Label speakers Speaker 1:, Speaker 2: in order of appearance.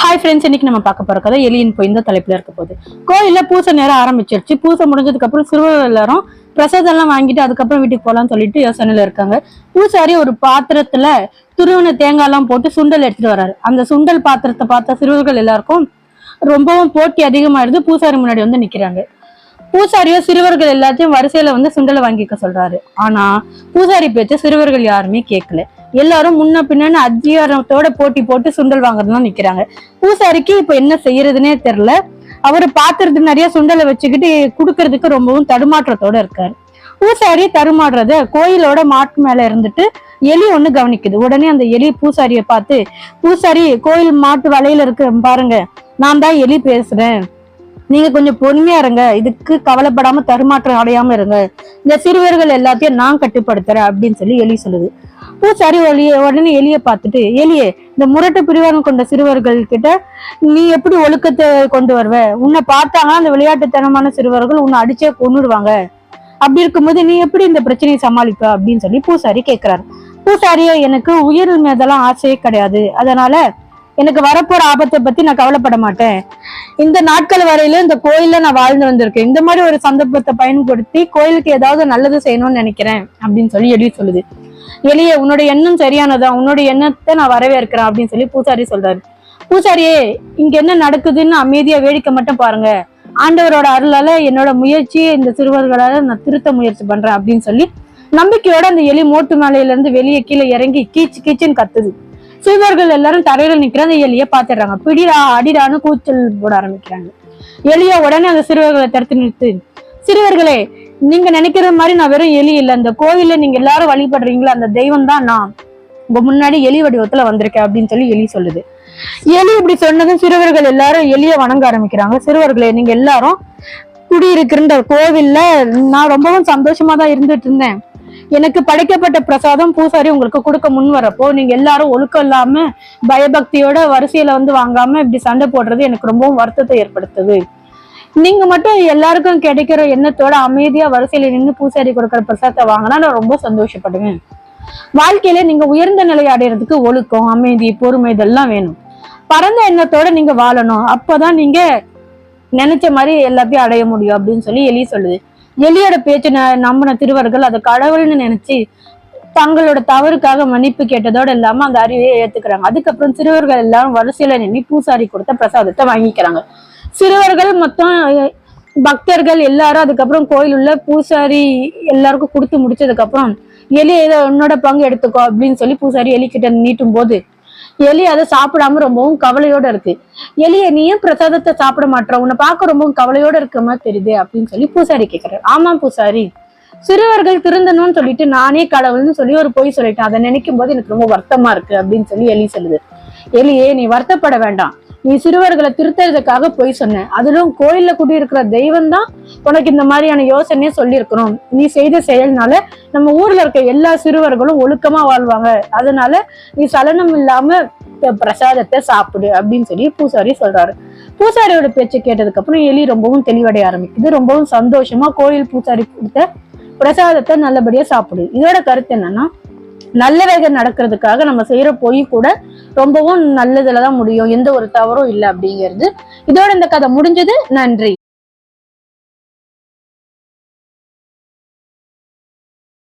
Speaker 1: Hi friends இன்னைக்கு நம்ம பார்க்க போற கதை எலியின் போய் இந்த தலைப்புல இருக்க போகுது. கோயிலில் பூசை நேரம் ஆரம்பிச்சிருச்சு. பூசை முடிஞ்சதுக்கு அப்புறம் சிறுவர் எல்லாரும் பிரசாதம் எல்லாம் வாங்கிட்டு அதுக்கப்புறம் வீட்டுக்கு போகலாம்னு சொல்லிட்டு யோசனையில இருக்காங்க. பூசாரி ஒரு பாத்திரத்துல துருவன தேங்காய் எல்லாம் போட்டு சுண்டல் எடுத்துட்டு வராரு. அந்த சுண்டல் பாத்திரத்தை பார்த்த சிறுவர்கள் எல்லாருக்கும் ரொம்பவும் போட்டி அதிகமாயிருந்து பூசாரி முன்னாடி வந்து நிக்கிறாங்க. பூசாரியோ சிறுவர்கள் எல்லாத்தையும் வரிசையில வந்து சுண்டலை வாங்கிக்க சொல்றாரு. ஆனா பூசாரி பேச்ச சிறுவர்கள் யாருமே கேட்கல. எல்லாரும் முன்ன பின்னன்னு அதிகாரத்தோட போட்டி போட்டு சுண்டல் வாங்குறதுலாம் நிக்கிறாங்க. பூசாரிக்கு இப்ப என்ன செய்யறதுன்னே தெரியல. அவரு பாத்திரத்து நிறைய சுண்டலை வச்சுக்கிட்டு குடுக்கறதுக்கு ரொம்பவும் தடுமாற்றத்தோட இருக்காரு. பூசாரி தடுமாடுறத கோயிலோட மாட்டு மேல இருந்துட்டு எலி ஒண்ணு கவனிக்குது. உடனே அந்த எலி பூசாரிய பார்த்து பூசாரி கோயில் மாட்டு வலையில இருக்க பாருங்க. நான் தான் எலி பேசுறேன். நீங்க கொஞ்சம் பொறுமையா இருங்க. இதுக்கு கவலைப்படாம தருமாற்றம் அடையாம இருங்க. இந்த சிறுவர்கள் எல்லாத்தையும் நான் கட்டுப்படுத்துறேன் அப்படின்னு சொல்லி எலி சொல்லுது. பூசாரி ஒளிய உடனே எலிய பார்த்துட்டு எலியே இந்த முரட்டு பிரிவானம் கொண்ட சிறுவர்கள் கிட்ட நீ எப்படி ஒழுக்கத்தை கொண்டு வருவ? உன்னை பார்த்தாங்கன்னா அந்த விளையாட்டுத்தனமான சிறுவர்கள் உன்னை அடிச்சே கொண்டுடுவாங்க அப்படி இருக்கும்போது நீ எப்படி இந்த பிரச்சனையை சமாளிப்ப? அப்படின்னு சொல்லி பூசாரி கேட்கிறாரு பூசாரியே எனக்கு உயிர் மேதெல்லாம் ஆசையே கிடையாது. அதனால எனக்கு வரப்போற ஆபத்தை பத்தி நான் கவலைப்பட மாட்டேன். இந்த நாட்கள் வரையில இந்த கோயில்ல நான் வாழ்ந்து வந்திருக்கேன். இந்த மாதிரி ஒரு சந்தர்ப்பத்தை பயன்படுத்தி கோயிலுக்கு ஏதாவது நல்லது செய்யணும்னு நினைக்கிறேன் அப்படின்னு சொல்லி எலி சொல்லுது. எலியே உன்னோட எண்ணம் சரியானதான் உன்னோட எண்ணத்தை நான் வரவேற்கிறேன் அப்படின்னு சொல்லி பூசாரி சொல்றாரு. பூசாரியே இங்க என்ன நடக்குதுன்னு அமைதியா வேடிக்கை மட்டும் பாருங்க. ஆண்டவரோட அருளால என்னோட முயற்சியை இந்த சிறுவர்களால நான் திருத்த முயற்சி பண்றேன் அப்படின்னு சொல்லி நம்பிக்கையோட அந்த எலி மோட்டு மேலையில இருந்து வெளியே கீழே இறங்கி கீச்சு கீச்சுன்னு கத்துது. சிறுவர்கள் எல்லாரும் தரையில நிக்கிற அந்த எலியை பாத்துடுறாங்க பிடிடா அடிடான்னு கூச்சல் போட ஆரம்பிக்கிறாங்க. எலிய உடனே அந்த சிறுவர்களை தடுத்து நிறுத்து. சிறுவர்களே நீங்க நினைக்கிற மாதிரி நான் வெறும் எலி இல்லை. அந்த கோயில்ல நீங்க எல்லாரும் வழிபடுறீங்களா? அந்த தெய்வம் தான் நான். உங்க முன்னாடி எலி வடிவத்துல வந்திருக்கேன் அப்படின்னு சொல்லி எலி சொல்லுது. எலி இப்படி சொன்னதும் சிறுவர்கள் எல்லாரும் எலிய வணங்க ஆரம்பிக்கிறாங்க. சிறுவர்களே நீங்க எல்லாரும் குடியிருக்கிற இந்த கோவில்ல நான் ரொம்பவும் சந்தோஷமா தான் இருந்துட்டு இருந்தேன். எனக்கு படைக்கப்பட்ட பிரசாதம் பூசாரி உங்களுக்கு கொடுக்க முன் வரப்போ நீங்க எல்லாரும் ஒழுக்கம் இல்லாம பயபக்தியோட வரிசையில வந்து வாங்காம இப்படி சண்டை போடுறது எனக்கு ரொம்பவும் வருத்தத்தை ஏற்படுத்துது. நீங்க மட்டும் எல்லாருக்கும் கிடைக்கிற எண்ணத்தோட அமைதியா வரிசையில நின்று பூசாரி கொடுக்குற பிரசாதத்தை வாங்கினா நான் ரொம்ப சந்தோஷப்படுவேன். வாழ்க்கையில நீங்க உயர்ந்த நிலை அடையிறதுக்கு ஒழுக்கம் அமைதி பொறுமை இதெல்லாம் வேணும். பரந்த எண்ணத்தோட நீங்க வாழணும். அப்பதான் நீங்க நினைச்ச மாதிரி எல்லாத்தையும் அடைய முடியும் அப்படின்னு சொல்லி எலி சொல்லுது. எலியோட பேச்சு ந- நம்பின திருவர்கள் அதை கடவுள்னு நினைச்சு தங்களோட தவறுக்காக மன்னிப்பு கேட்டதோட இல்லாம அந்த அறிவையை ஏத்துக்கிறாங்க. அதுக்கப்புறம் சிறுவர்கள் எல்லாரும் வரிசையில நின்று பூசாரி கொடுத்த பிரசாதத்தை வாங்கிக்கிறாங்க. சிறுவர்கள் மொத்தம் பக்தர்கள் எல்லாரும் அதுக்கப்புறம் கோயில் உள்ள பூசாரி எல்லாருக்கும் கொடுத்து முடிச்சதுக்கு அப்புறம் எலி ஏதோ உன்னோட பங்கு எடுத்துக்கோ அப்படின்னு சொல்லி பூசாரி எலி கிட்ட நீட்டும் போது எலி அதை சாப்பிடாம ரொம்பவும் கவலையோட இருக்கு. எலிய நீ ஏன் பிரசாதத்தை சாப்பிட மாட்டோம் உன்னை பார்க்க ரொம்பவும் கவலையோட இருக்க மாதிரி தெரியுது அப்படின்னு சொல்லி பூசாரி கேக்குறாரு. ஆமா பூசாரி. சிறுவர்கள் திருந்தணும்னு சொல்லிட்டு நானே கடவுள்னு சொல்லி ஒரு பொய் சொல்லிட்டேன். அதை நினைக்கும் போது எனக்கு ரொம்ப வருத்தமா இருக்கு அப்படின்னு சொல்லி எலி சொல்லுது. எலியே நீ வருத்தப்பட வேண்டாம். நீ சிறுவர்களை திருத்துறதுக்காக பொய் சொன்ன. அதிலும் கோயில்ல குடியிருக்கிற தெய்வம் தான் உனக்கு இந்த மாதிரியான யோசனையை சொல்லியிருக்கணும். நீ செய்த செயல்னால நம்ம ஊர்ல இருக்க எல்லா சிறுவர்களும் ஒழுக்கமா வாழ்வாங்க. அதனால நீ சலனம் இல்லாம பிரசாதத்தை சாப்பிடு அப்படின்னு சொல்லி பூசாரி சொல்றாரு. பூசாரியோட பேச்சை கேட்டதுக்கு அப்புறம் எலி ரொம்பவும் தெளிவடைய ஆரம்பிக்குது. ரொம்பவும் சந்தோஷமா கோயில் பூசாரி கொடுத்த பிரசாதத்தை நல்லபடியா சாப்பிடு. இதோட கருத்து என்னன்னா நல்ல வேகம் நடக்கிறதுக்காக நம்ம செய்யற பொய் கூட ரொம்பவும் நல்லதுல தான் முடியும். எந்த ஒரு தவறும் இல்லை அப்படிங்கிறது. இதோட இந்த கதை முடிஞ்சது. நன்றி.